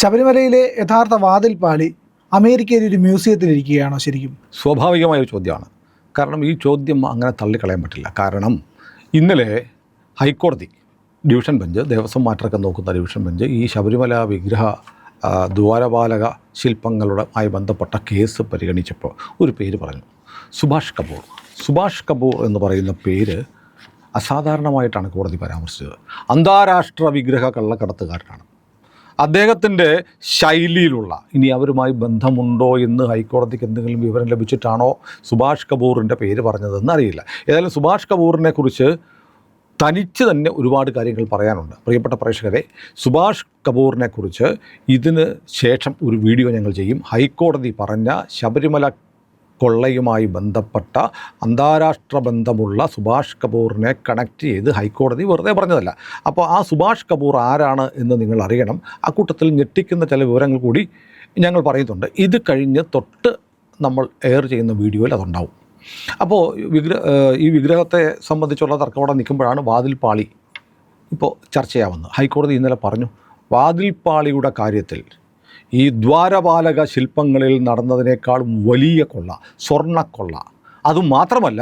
ശബരിമലയിലെ യഥാർത്ഥ വാതിൽപ്പാളി അമേരിക്കയിലെ ഒരു മ്യൂസിയത്തിലിരിക്കുകയാണോ ശരിക്കും? സ്വാഭാവികമായ ഒരു ചോദ്യമാണ്. കാരണം ഈ ചോദ്യം അങ്ങനെ തള്ളിക്കളയാൻ പറ്റില്ല. കാരണം ഇന്നലെ ഹൈക്കോടതി ഡിവിഷൻ ബെഞ്ച് ദേവസ്വം മാറ്ററൊക്കെ നോക്കുന്ന ഡിവിഷൻ ബെഞ്ച് ഈ ശബരിമല വിഗ്രഹ ദ്വാരപാലക ശില്പങ്ങളുടെ ആയി ബന്ധപ്പെട്ട കേസ് പരിഗണിച്ചപ്പോൾ ഒരു പേര് പറഞ്ഞു. സുഭാഷ് കപൂർ. സുഭാഷ് കപൂർ എന്ന് പറയുന്ന പേര് അസാധാരണമായിട്ടാണ് കോടതി പരാമർശിച്ചത്. അന്താരാഷ്ട്ര വിഗ്രഹ കള്ളക്കടത്തുകാരനാണ്. അദ്ദേഹത്തിന്റെ ശൈലിയിലുള്ള ഇനി അവരുമായി ബന്ധമുണ്ടോ എന്ന് ഹൈക്കോടതിക്ക് എന്തെങ്കിലും വിവരം ലഭിച്ചിട്ടാണോ സുഭാഷ് കപൂറിന്റെ പേര് പറഞ്ഞതെന്ന് അറിയില്ല. ഏതായാലും സുഭാഷ് കപൂറിനെ കുറിച്ച് തനിച്ച് തന്നെ ഒരുപാട് കാര്യങ്ങൾ പറയാനുണ്ട്. പ്രിയപ്പെട്ട പ്രേക്ഷകരെ സുഭാഷ് കപൂറിനെക്കുറിച്ച് ഇതിന് ശേഷം ഒരു വീഡിയോ ഞങ്ങൾ ചെയ്യും. ഹൈക്കോടതി പറഞ്ഞ ശബരിമല കൊള്ളയുമായി ബന്ധപ്പെട്ട അന്താരാഷ്ട്ര ബന്ധമുള്ള സുഭാഷ് കപൂറിനെ കണക്ട് ചെയ്ത് ഹൈക്കോടതി വെറുതെ പറഞ്ഞതല്ല. അപ്പോൾ ആ സുഭാഷ് കപൂർ ആരാണ് എന്ന് നിങ്ങൾ അറിയണം. ആ കൂട്ടത്തിൽ ഞെട്ടിക്കുന്ന ചില വിവരങ്ങൾ കൂടി ഞങ്ങൾ പറയുന്നുണ്ട്. ഇത് കഴിഞ്ഞ് തൊട്ട് നമ്മൾ എയർ ചെയ്യുന്ന വീഡിയോയിൽ അതുണ്ടാവും. അപ്പോൾ വിഗ്രഹ ഈ വിഗ്രഹത്തെ സംബന്ധിച്ചുള്ള തർക്കമോടെ നിൽക്കുമ്പോഴാണ് വാതിൽപ്പാളി ഇപ്പോൾ ചർച്ചയാവുന്നത്. ഹൈക്കോടതി ഇന്നലെ പറഞ്ഞു വാതിൽപ്പാളിയുടെ കാര്യത്തിൽ ഈ ദ്വാരപാലക ശില്പങ്ങളിൽ നടന്നതിനേക്കാൾ വലിയ കൊള്ള സ്വർണക്കൊള്ള. അതുമാത്രമല്ല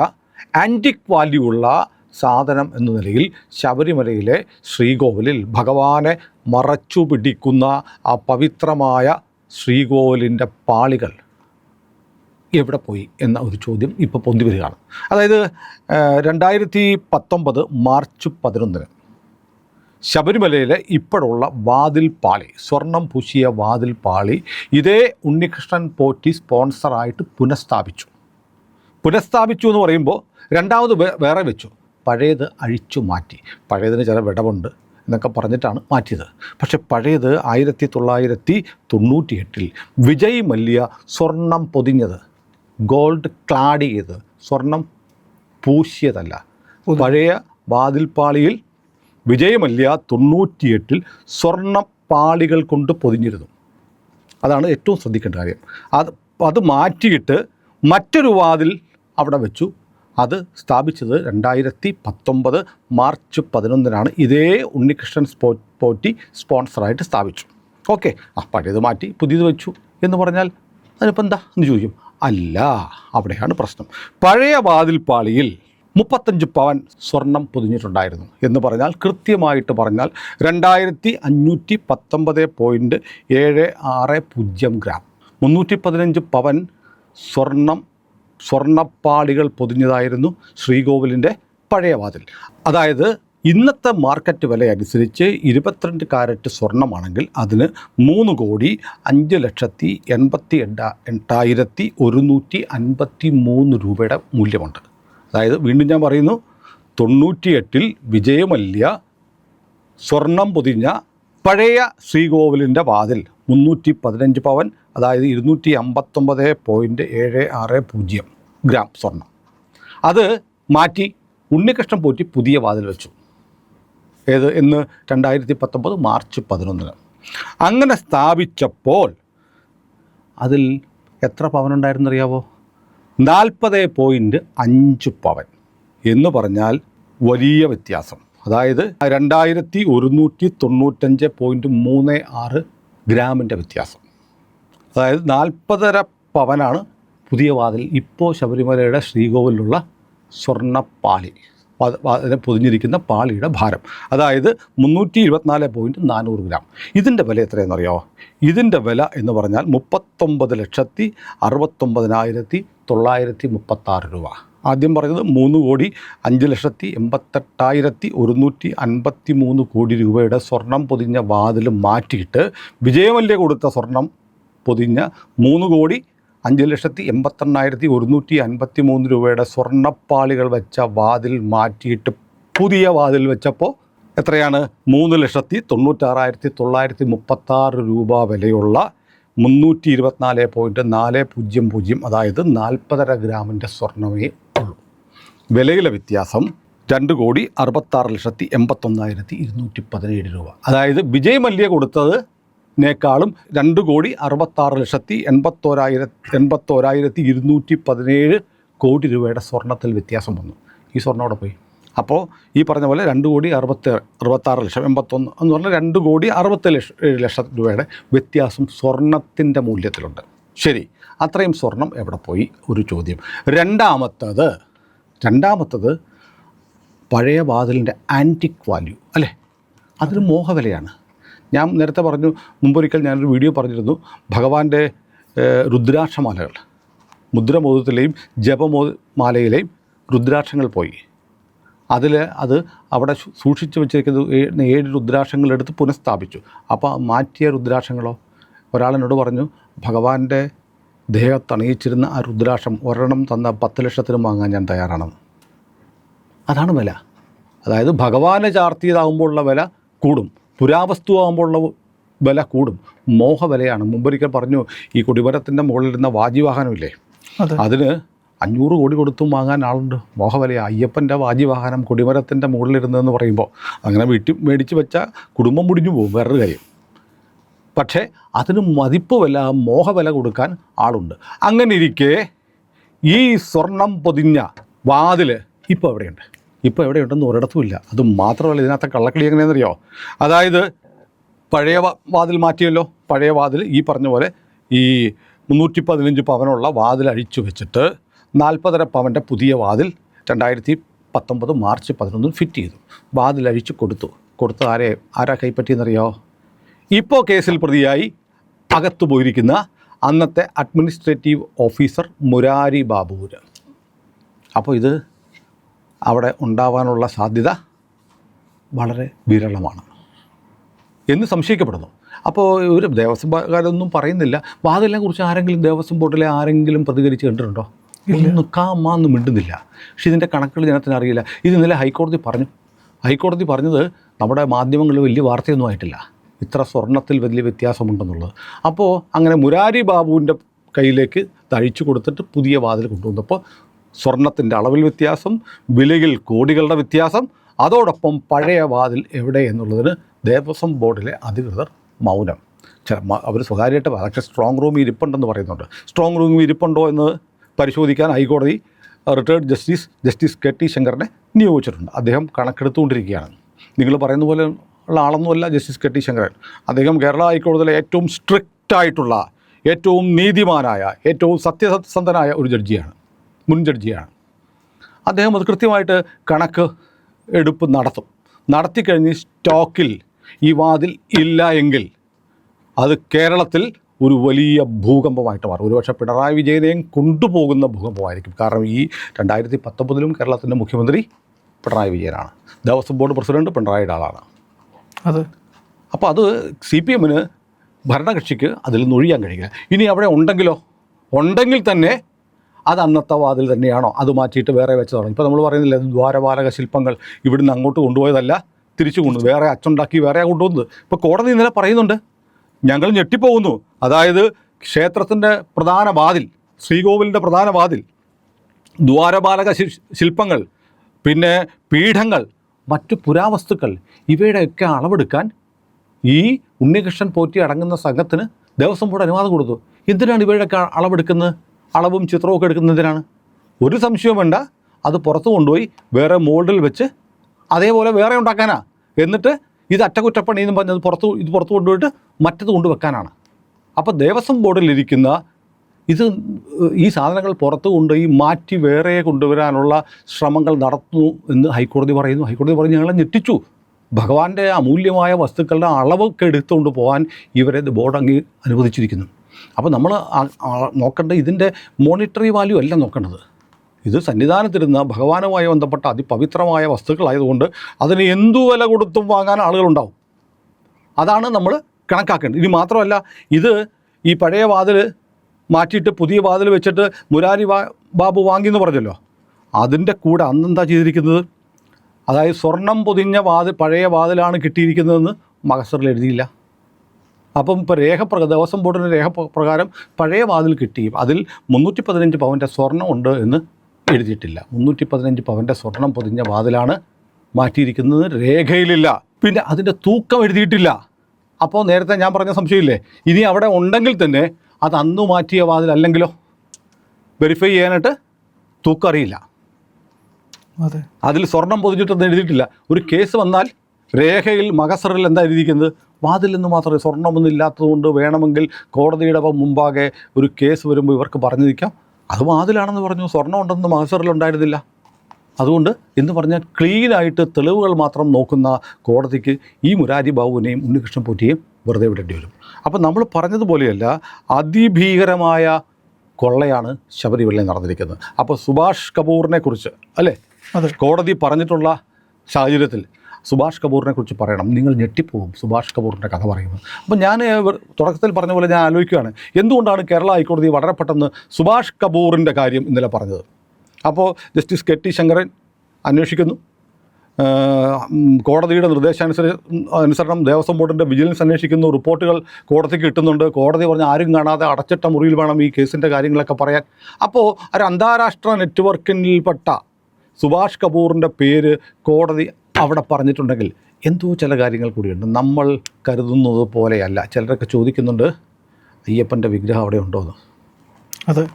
ആന്റിക് വാല്യൂ ഉള്ള സാധനം എന്ന നിലയിൽ ശബരിമലയിലെ ശ്രീകോവിലിൽ ഭഗവാനെ മറച്ചു പിടിക്കുന്ന ആ പവിത്രമായ ശ്രീകോവിലിന്റെ പാളികൾ എവിടെ പോയി എന്ന ഒരു ചോദ്യം ഇപ്പോൾ പൊന്തി വരികയാണ്. അതായത് രണ്ടായിരത്തി പത്തൊമ്പത് മാർച്ച് പതിനൊന്നിന് ശബരിമലയിലെ ഇപ്പോഴുള്ള വാതിൽ പാളി സ്വർണം പൂശിയ വാതിൽ പാളി ഇതേ ഉണ്ണികൃഷ്ണൻ പോറ്റി സ്പോൺസറായിട്ട് പുനഃസ്ഥാപിച്ചു. പുനഃസ്ഥാപിച്ചു എന്ന് പറയുമ്പോൾ രണ്ടാമത് വേറെ വെച്ചു. പഴയത് അഴിച്ചു മാറ്റി. പഴയതിന് ചില വിടവുണ്ട് എന്നൊക്കെ പറഞ്ഞിട്ടാണ് മാറ്റിയത്. പക്ഷേ പഴയത് ആയിരത്തി തൊള്ളായിരത്തി തൊണ്ണൂറ്റിയെട്ടിൽ വിജയ് മല്യ സ്വർണം പൊതിഞ്ഞത് ഗോൾഡ് ക്ലാഡ് ചെയ്ത് സ്വർണം പൂശിയതല്ല. പഴയ വാതിൽപ്പാളിയിൽ വിജയമല്യ തൊണ്ണൂറ്റിയെട്ടിൽ സ്വർണം സ്വർണപ്പാളികൾ കൊണ്ട് പൊതിഞ്ഞിരുന്നു. അതാണ് ഏറ്റവും ശ്രദ്ധിക്കേണ്ട കാര്യം. അത് അത് മാറ്റിയിട്ട് മറ്റൊരു വാതിൽ അവിടെ വെച്ചു. അത് സ്ഥാപിച്ചത് രണ്ടായിരത്തി പത്തൊമ്പത് മാർച്ച് പതിനൊന്നിനാണ്. ഇതേ ഉണ്ണികൃഷ്ണൻ സ്പോ പോറ്റി സ്പോൺസറായിട്ട് സ്ഥാപിച്ചു. ഓക്കെ ആ പഴയത് മാറ്റി പുതിയത് വെച്ചു എന്ന് പറഞ്ഞാൽ അതിനിപ്പോൾ എന്താ എന്ന് ചോദിക്കും. അല്ല അവിടെയാണ് പ്രശ്നം. പഴയ വാതിൽപ്പാളിയിൽ മുപ്പത്തഞ്ച് പവൻ സ്വർണം പൊതിഞ്ഞിട്ടുണ്ടായിരുന്നു എന്ന് പറഞ്ഞാൽ കൃത്യമായിട്ട് പറഞ്ഞാൽ രണ്ടായിരത്തി അഞ്ഞൂറ്റി പത്തൊമ്പത് പോയിന്റ് ഏഴ് ആറ് പൂജ്യം ഗ്രാം. മുന്നൂറ്റി പതിനഞ്ച് പവൻ സ്വർണം സ്വർണപ്പാളികൾ പൊതിഞ്ഞതായിരുന്നു ശ്രീകോവിലിന്റെ പഴയ വാതിൽ. അതായത് ഇന്നത്തെ മാർക്കറ്റ് വില അനുസരിച്ച് ഇരുപത്തിരണ്ട് കാരറ്റ് സ്വർണമാണെങ്കിൽ അതിന് മൂന്ന് കോടി അഞ്ച് ലക്ഷത്തി എൺപത്തി എട്ടാ എട്ടായിരത്തി ഒരുന്നൂറ്റി അൻപത്തി മൂന്ന് രൂപയുടെ മൂല്യമുണ്ട്. അതായത് വീണ്ടും ഞാൻ പറയുന്നു തൊണ്ണൂറ്റിയെട്ടിൽ വിജയമല്യ സ്വർണം പൊതിഞ്ഞ പഴയ ശ്രീകോവിലിന്റെ വാതിൽ മുന്നൂറ്റി പതിനഞ്ച് പവൻ അതായത് ഇരുന്നൂറ്റി അമ്പത്തൊമ്പത് പോയിന്റ് ഏഴ് ആറ് പൂജ്യം ഗ്രാം സ്വർണം. അത് മാറ്റി ഉണ്ണികൃഷ്ണൻ പോറ്റി പുതിയ വാതിൽ വെച്ചു. ഏത്? എന്ന് രണ്ടായിരത്തി പത്തൊമ്പത് മാർച്ച് പതിനൊന്നിന്. അങ്ങനെ സ്ഥാപിച്ചപ്പോൾ അതിൽ എത്ര പവനുണ്ടായിരുന്നറിയാവോ നാൽപ്പത് പോയിന്റ് അഞ്ച് പവൻ എന്ന് പറഞ്ഞാൽ വലിയ വ്യത്യാസം. അതായത് രണ്ടായിരത്തി ഒരുന്നൂറ്റി തൊണ്ണൂറ്റഞ്ച് പോയിന്റ് മൂന്ന് ആറ് ഗ്രാമിന്റെ വ്യത്യാസം. അതായത് നാൽപ്പതര പവനാണ് പുതിയ വാതിൽ. ഇപ്പോൾ ശബരിമലയുടെ ശ്രീകോവിലുള്ള സ്വർണപ്പാളി. അതിനെ പൊതിഞ്ഞിരിക്കുന്ന പാളിയുടെ ഭാരം. അതായത് മുന്നൂറ്റി ഇരുപത്തിനാല് പോയിന്റ് നാനൂറ് ഗ്രാം. ഇതിന്റെ വില എത്രയെന്നറിയാമോ ഇതിന്റെ വില എന്ന് പറഞ്ഞാൽ മുപ്പത്തൊമ്പത് ലക്ഷത്തി അറുപത്തൊമ്പതിനായിരത്തി തൊള്ളായിരത്തി മുപ്പത്താറ് രൂപ. ആദ്യം പറഞ്ഞത് മൂന്ന് കോടി അഞ്ച് ലക്ഷത്തി എൺപത്തെട്ടായിരത്തി ഒരുന്നൂറ്റി അൻപത്തി മൂന്ന് കോടി രൂപയുടെ സ്വർണം പൊതിഞ്ഞ വാതിൽ മാറ്റിയിട്ട് വിജയമല്യ കൊടുത്ത സ്വർണം പൊതിഞ്ഞ മൂന്ന് കോടി അഞ്ച് ലക്ഷത്തി എൺപത്തെണ്ണായിരത്തി ഒരുന്നൂറ്റി അൻപത്തി മൂന്ന് രൂപയുടെ സ്വർണപ്പാളികൾ വെച്ച വാതിൽ മാറ്റിയിട്ട് പുതിയ വാതിൽ വെച്ചപ്പോൾ എത്രയാണ്? മൂന്ന് ലക്ഷത്തി തൊണ്ണൂറ്റാറായിരത്തി തൊള്ളായിരത്തി മുപ്പത്താറ് രൂപ വിലയുള്ള മുന്നൂറ്റി ഇരുപത്തിനാല് പോയിന്റ് നാല് പൂജ്യം പൂജ്യം അതായത് നാൽപ്പതര ഗ്രാമിന്റെ സ്വർണമേ ഉള്ളൂ. വിലയിലെ വ്യത്യാസം രണ്ട് കോടി അറുപത്താറ് ലക്ഷത്തി എൺപത്തൊന്നായിരത്തി ഇരുന്നൂറ്റി പതിനേഴ് രൂപ. അതായത് വിജയ് മല്യ കൊടുത്തതിനേക്കാളും രണ്ട് കോടി അറുപത്താറ് ലക്ഷത്തി എൺപത്തോരായിരത്തി എൺപത്തോരായിരത്തി ഇരുന്നൂറ്റി പതിനേഴ് കോടി രൂപയുടെ സ്വർണത്തിൽ വ്യത്യാസം വന്നു. ഈ സ്വർണം അവിടെ പോയി? അപ്പോൾ ഈ പറഞ്ഞ പോലെ രണ്ട് കോടി അറുപത്തി അറുപത്താറ് ലക്ഷം എൺപത്തൊന്ന് എന്ന് പറഞ്ഞാൽ രണ്ട് കോടി അറുപത്തി ലക്ഷം ലക്ഷം രൂപയുടെ വ്യത്യാസം സ്വർണത്തിന്റെ മൂല്യത്തിലുണ്ട്. ശരി അത്രയും സ്വർണം എവിടെ പോയി? ഒരു ചോദ്യം. രണ്ടാമത്തത് രണ്ടാമത്തത് പഴയ വാതിലിന്റെ ആന്റിക് വാല്യൂ അല്ലേ? അതൊരു മോഹവിലയാണ്. ഞാൻ നേരത്തെ പറഞ്ഞു മുമ്പൊരിക്കൽ ഞാനൊരു വീഡിയോ പറഞ്ഞിരുന്നു ഭഗവാന്റെ രുദ്രാക്ഷമാലകൾ. മുദ്രമോദത്തിലെയും ജപമോ മാലയിലെയും രുദ്രാക്ഷങ്ങൾ പോയി. അതിൽ അത് അവിടെ സൂക്ഷിച്ചു വെച്ചിരിക്കുന്ന ഏഴ് രുദ്രാക്ഷങ്ങളെടുത്ത് പുനഃസ്ഥാപിച്ചു. അപ്പോൾ മാറ്റിയ രുദ്രാക്ഷങ്ങളോ? ഒരാളെന്നോട് പറഞ്ഞു ഭഗവാന്റെ ദേഹത്തണിയിച്ചിരുന്ന ആ രുദ്രാക്ഷം ഒരെണ്ണം തന്ന പത്ത് ലക്ഷത്തിനും വാങ്ങാൻ ഞാൻ തയ്യാറാണെന്ന് അതാണ് വില. അതായത് ഭഗവാനെ ചാർത്തിയതാകുമ്പോഴുള്ള വില കൂടും. പുരാവസ്തു ആകുമ്പോഴുള്ള വില കൂടും. മോഹവിലയാണ്. മുമ്പൊരിക്കൽ പറഞ്ഞു ഈ കൊടിമരത്തിന്റെ മുകളിലിരുന്ന വാജിവാഹനമില്ലേ? അതെ. അതിന് അഞ്ഞൂറ് കോടി കൊടുത്തും വാങ്ങാൻ ആളുണ്ട്. മോഹവലയ അയ്യപ്പന്റെ വാജിവാഹനം കൊടിമരത്തിന്റെ മുകളിലിരുന്നതെന്ന് പറയുമ്പോൾ അങ്ങനെ വീട്ടിൽ മേടിച്ച് വെച്ച കുടുംബം മുടിഞ്ഞു പോകും വേറൊരു കാര്യം. പക്ഷേ അതിന് മതിപ്പ് വില മോഹവില കൊടുക്കാൻ ആളുണ്ട്. അങ്ങനെ ഇരിക്കെ ഈ സ്വർണം പൊതിഞ്ഞ വാതിൽ ഇപ്പോൾ എവിടെയുണ്ട്? ഇപ്പോൾ എവിടെയുണ്ടെന്ന് ഒരിടത്തും ഇല്ല. അത് മാത്രമല്ല ഇതിനകത്തെ കള്ളക്കിളി എങ്ങനെയാണെന്നറിയോ? അതായത് പഴയ വാതിൽ മാറ്റിയല്ലോ. പഴയ വാതിൽ ഈ പറഞ്ഞ പോലെ ഈ മുന്നൂറ്റി പതിനഞ്ച് പവനുള്ള വാതിൽ അഴിച്ചു വെച്ചിട്ട് നാൽപ്പതര പവന്റെ പുതിയ വാതിൽ രണ്ടായിരത്തി പത്തൊമ്പത് മാർച്ച് പതിനൊന്നിൽ ഫിറ്റ് ചെയ്തു. വാതിൽ അഴിച്ചു കൊടുത്തു. കൊടുത്ത ആരെ ആരാ കൈപ്പറ്റിയെന്നറിയോ? ഇപ്പോൾ കേസിൽ പ്രതിയായി അകത്തു പോയിരിക്കുന്ന അന്നത്തെ അഡ്മിനിസ്ട്രേറ്റീവ് ഓഫീസർ മുരാരി ബാബുവിന്. അപ്പോൾ ഇത് അവിടെ ഉണ്ടാവാനുള്ള സാധ്യത വളരെ വിരളമാണ്. എന്ന് സംശയിക്കപ്പെടുന്നു. അപ്പോൾ ഒരു ദേവസ്വം കാരൊന്നും പറയുന്നില്ല. വാതിലിനെ കുറിച്ച് ആരെങ്കിലും ദേവസ്വം ബോർഡിലെ ആരെങ്കിലും പ്രതികരിച്ച് കണ്ടിട്ടുണ്ടോ? ഒന്ന് കാമാന്ന് മിണ്ടുന്നില്ല. പക്ഷെ ഇതിന്റെ കണക്കുകൾ ജനത്തിന് അറിയില്ല. ഇത് ഇന്നലെ ഹൈക്കോടതി പറഞ്ഞു. ഹൈക്കോടതി പറഞ്ഞത് നമ്മുടെ മാധ്യമങ്ങളിൽ വലിയ വാർത്തയൊന്നും ആയിട്ടില്ല. ഇത്ര സ്വർണത്തിൽ വലിയ വ്യത്യാസമുണ്ടെന്നുള്ളത്. അപ്പോൾ അങ്ങനെ മുരാരി ബാബുവിന്റെ കയ്യിലേക്ക് തഴിച്ചു കൊടുത്തിട്ട് പുതിയ വാതിൽ കൊണ്ടുവന്നപ്പോൾ സ്വർണത്തിന്റെ അളവിൽ വ്യത്യാസം വിലയിൽ കോടികളുടെ വ്യത്യാസം അതോടൊപ്പം പഴയ വാതിൽ എവിടെ എന്നുള്ളതിന് ദേവസ്വം ബോർഡിലെ അധികൃതർ മൗനം. അവർ സ്വകാര്യമായിട്ട് പക്ഷേ സ്ട്രോങ് റൂമിൽ ഇരിപ്പുണ്ടെന്ന് പറയുന്നുണ്ട്. സ്ട്രോങ് റൂമിൽ ഇരിപ്പുണ്ടോ എന്ന് പരിശോധിക്കാൻ ഹൈക്കോടതി retired justice justice K T ശങ്കറിനെ നിയോഗിച്ചിട്ടുണ്ട്. അദ്ദേഹം കണക്കെടുത്തുകൊണ്ടിരിക്കുകയാണ്. നിങ്ങൾ പറയുന്ന പോലെ ഉള്ള ആളൊന്നുമല്ല ജസ്റ്റിസ് കെ ടി ശങ്കരൻ. അദ്ദേഹം കേരള ഹൈക്കോടതിയിലെ ഏറ്റവും സ്ട്രിക്റ്റായിട്ടുള്ള ഏറ്റവും നീതിമാനായ ഏറ്റവും സത്യസന്ധനായ ഒരു ജഡ്ജിയാണ് മുൻ ജഡ്ജിയാണ്. അദ്ദേഹം അത് കൃത്യമായിട്ട് കണക്ക് എടുപ്പ് നടത്തും. നടത്തിക്കഴിഞ്ഞ് സ്റ്റോക്കിൽ ഈ വാതിൽ ഇല്ല എങ്കിൽ അത് കേരളത്തിൽ ഒരു വലിയ ഭൂകമ്പമായിട്ട് മാറും. ഒരുപക്ഷെ പിണറായി വിജയനെയും കൊണ്ടുപോകുന്ന ഭൂകമ്പമായിരിക്കും. കാരണം ഈ രണ്ടായിരത്തി പത്തൊമ്പതിലും കേരളത്തിന്റെ മുഖ്യമന്ത്രി പിണറായി വിജയനാണ്. ദേവസ്വം ബോർഡ് പ്രസിഡന്റ് പിണറായിയുടെ ആളാണ്. അത്. അപ്പോൾ അത് സി പി എമ്മിന് ഭരണകക്ഷിക്ക് അതിൽ നിന്ന് ഒഴിയാൻ കഴിയില്ല. ഇനി അവിടെ ഉണ്ടെങ്കിലോ? ഉണ്ടെങ്കിൽ തന്നെ അത് അന്നത്തെ വാതിൽ തന്നെയാണോ? അത് മാറ്റിയിട്ട് വേറെ വെച്ച് തുടങ്ങി. ഇപ്പോൾ നമ്മൾ പറയുന്നില്ല ദ്വാരപാലക ശില്പങ്ങൾ ഇവിടുന്ന് അങ്ങോട്ട് കൊണ്ടുപോയതല്ല തിരിച്ചു കൊണ്ടു വേറെ അച്ചുണ്ടാക്കി വേറെ കൊണ്ടുവന്നത്. ഇപ്പോൾ കോടതി ഇന്നലെ പറയുന്നുണ്ട് ഞങ്ങൾ ഞെട്ടിപ്പോകുന്നു. അതായത് ക്ഷേത്രത്തിന്റെ പ്രധാന വാതിൽ ശ്രീകോവിലിന്റെ പ്രധാന വാതിൽ ദ്വാരപാലക ശില്പങ്ങൾ പിന്നെ പീഠങ്ങൾ മറ്റു പുരാവസ്തുക്കൾ ഇവയുടെയൊക്കെ അളവെടുക്കാൻ ഈ ഉണ്ണികൃഷ്ണൻ പോറ്റി അടങ്ങുന്ന സംഘത്തിന് ദേവസ്വം ബോർഡ് അനുവാദം കൊടുത്തു. എന്തിനാണ് ഇവയുടെയൊക്കെ അളവെടുക്കുന്നത്? അളവും ചിത്രവും ഒക്കെ എടുക്കുന്നത് എന്തിനാണ്? ഒരു സംശയവും വേണ്ട. അത് പുറത്ത് കൊണ്ടുപോയി വേറെ മോൾഡിൽ വെച്ച് അതേപോലെ വേറെ ഉണ്ടാക്കാനാ. എന്നിട്ട് ഇത് അറ്റകുറ്റപ്പണി എന്ന് പറഞ്ഞത് പുറത്ത് ഇത് പുറത്ത് കൊണ്ടുപോയിട്ട് മറ്റത് കൊണ്ടുവെക്കാനാണ്. അപ്പോൾ ദേവസ്വം ബോർഡിലിരിക്കുന്ന ഇത് ഈ സാധനങ്ങൾ പുറത്ത് കൊണ്ടുപോയി മാറ്റി വേറെ കൊണ്ടുവരാനുള്ള ശ്രമങ്ങൾ നടത്തുന്നു എന്ന് ഹൈക്കോടതി പറയുന്നു. ഹൈക്കോടതി പറഞ്ഞ് ഞങ്ങളെ ഞെട്ടിച്ചു. ഭഗവാന്റെ അമൂല്യമായ വസ്തുക്കളുടെ അളവൊക്കെ എടുത്തുകൊണ്ട് പോകാൻ ഇവരെ ബോർഡ് അങ്ങ് അനുവദിച്ചിരിക്കുന്നു. അപ്പോൾ നമ്മൾ നോക്കേണ്ട ഇതിന്റെ മോണിറ്ററി വാല്യൂ അല്ല നോക്കേണ്ടത്. ഇത് സന്നിധാനത്തിരുന്ന ഭഗവാനുമായി ബന്ധപ്പെട്ട അതിപവിത്രമായ വസ്തുക്കളായതുകൊണ്ട് അതിന് എന്തു വില കൊടുത്തും വാങ്ങാൻ ആളുകളുണ്ടാവും. അതാണ് നമ്മൾ കണക്കാക്കേണ്ടത്. ഇനി മാത്രമല്ല ഇത് ഈ പഴയ വാതിൽ മാറ്റിയിട്ട് പുതിയ വാതിൽ വെച്ചിട്ട് മുരാരി ബാബു വാങ്ങി എന്ന് പറഞ്ഞല്ലോ. അതിന്റെ കൂടെ അന്നെന്താ ചെയ്തിരിക്കുന്നത്? അതായത് സ്വർണം പൊതിഞ്ഞ വാതിൽ പഴയ വാതിലാണ് കിട്ടിയിരിക്കുന്നതെന്ന് മഹസറിൽ എഴുതിയില്ല. അപ്പം ഇപ്പോൾ രേഖപ്രക ദേവസ്വം ബോർഡിന്റെ രേഖ പ്രകാരം പഴയ വാതിൽ കിട്ടി. അതിൽ മുന്നൂറ്റി പതിനഞ്ച് പവന്റെ സ്വർണം ഉണ്ട് എന്ന് എഴുതിയിട്ടില്ല. മുന്നൂറ്റി പതിനഞ്ച് പവന്റെ സ്വർണം പൊതിഞ്ഞ വാതിലാണ് മാറ്റിയിരിക്കുന്നത്. രേഖയിലില്ല. പിന്നെ അതിന്റെ തൂക്കം എഴുതിയിട്ടില്ല. അപ്പോൾ നേരത്തെ ഞാൻ പറഞ്ഞ സംശയമില്ലേ? ഇനി അവിടെ ഉണ്ടെങ്കിൽ തന്നെ അത് അന്ന് മാറ്റിയ വാതിൽ അല്ലെങ്കിലോ? വെരിഫൈ ചെയ്യാനായിട്ട് തൂക്കം അറിയില്ല. അതെ. അതിൽ സ്വർണം പൊതിഞ്ഞിട്ടൊന്നും എഴുതിയിട്ടില്ല. ഒരു കേസ് വന്നാൽ രേഖയിൽ മകസറിൽ എന്താ എഴുതിയിരിക്കുന്നത്? വാതിൽ എന്ന് മാത്രമേ സ്വർണമൊന്നും ഇല്ലാത്തതുകൊണ്ട് വേണമെങ്കിൽ കോടതിയുടെ മുമ്പാകെ ഒരു കേസ് വരുമ്പോൾ ഇവർക്ക് പറഞ്ഞു നിൽക്കാം അത് വാതിലാണെന്ന് പറഞ്ഞു സ്വർണം ഉണ്ടെന്ന് മാസ്റ്ററിലുണ്ടായിരുന്നില്ല ഉണ്ടായിരുന്നില്ല. അതുകൊണ്ട് എന്ന് പറഞ്ഞാൽ ക്ലീനായിട്ട് തെളിവുകൾ മാത്രം നോക്കുന്ന കോടതിക്ക് ഈ മുരാരി ബാബുവിനെയും ഉണ്ണികൃഷ്ണൻ പൂറ്റിയെയും വെറുതെ വിടേണ്ടി വരും. അപ്പം നമ്മൾ പറഞ്ഞതുപോലെയല്ല അതിഭീകരമായ കൊള്ളയാണ് ശബരിമലയിൽ നടന്നിരിക്കുന്നത്. അപ്പോൾ സുഭാഷ് കപൂറിനെ കുറിച്ച് അല്ലേ? അതെ. കോടതി പറഞ്ഞിട്ടുള്ള സാഹചര്യത്തിൽ സുഭാഷ് കപൂറിനെ കുറിച്ച് പറയണം. നിങ്ങൾ ഞെട്ടിപ്പോവും സുഭാഷ് കപൂറിന്റെ കഥ പറയുമ്പോൾ. അപ്പം ഞാൻ തുടക്കത്തിൽ പറഞ്ഞ പോലെ ഞാൻ ആലോചിക്കുകയാണ്. എന്തുകൊണ്ടാണ് കേരള ഹൈക്കോടതി വളരെ പെട്ടെന്ന് സുഭാഷ് കപൂറിന്റെ കാര്യം ഇന്നലെ പറഞ്ഞത്? അപ്പോൾ ജസ്റ്റിസ് കെ ടി ശങ്കരൻ അന്വേഷിക്കുന്നു. കോടതിയുടെ നിർദ്ദേശാനുസരി അനുസരണം ദേവസ്വം ബോർഡിന്റെ വിജിലൻസ് അന്വേഷിക്കുന്നു. റിപ്പോർട്ടുകൾ കോടതിക്ക് കിട്ടുന്നുണ്ട്. കോടതി പറഞ്ഞ ആരും കാണാതെ അടച്ചിട്ട മുറിയിൽ വേണം ഈ കേസിന്റെ കാര്യങ്ങളൊക്കെ പറയാൻ. അപ്പോൾ ഒരു അന്താരാഷ്ട്ര നെറ്റ്വർക്കിൽപ്പെട്ട സുഭാഷ് കപൂറിന്റെ പേര് കോടതി അവിടെ പറഞ്ഞിട്ടുണ്ടെങ്കിൽ എന്തോ ചില കാര്യങ്ങൾ കൂടിയുണ്ട്. നമ്മൾ കരുതുന്നത് പോലെയല്ല. ചിലരൊക്കെ ചോദിക്കുന്നുണ്ട് അയ്യപ്പന്റെ വിഗ്രഹം അവിടെ ഉണ്ടോ എന്ന് അതെ.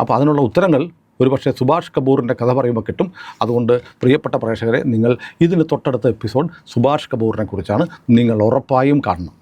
അപ്പോൾ അതിനുള്ള ഉത്തരങ്ങൾ ഒരുപക്ഷെ സുഭാഷ് കപൂറിന്റെ കഥ പറയുമ്പോൾ കിട്ടും. അതുകൊണ്ട് പ്രിയപ്പെട്ട പ്രേക്ഷകരെ നിങ്ങൾ ഇതിന് തൊട്ടടുത്ത എപ്പിസോഡ് സുഭാഷ് കപൂറിനെ കുറിച്ചാണ് നിങ്ങൾ ഉറപ്പായും കാണണം.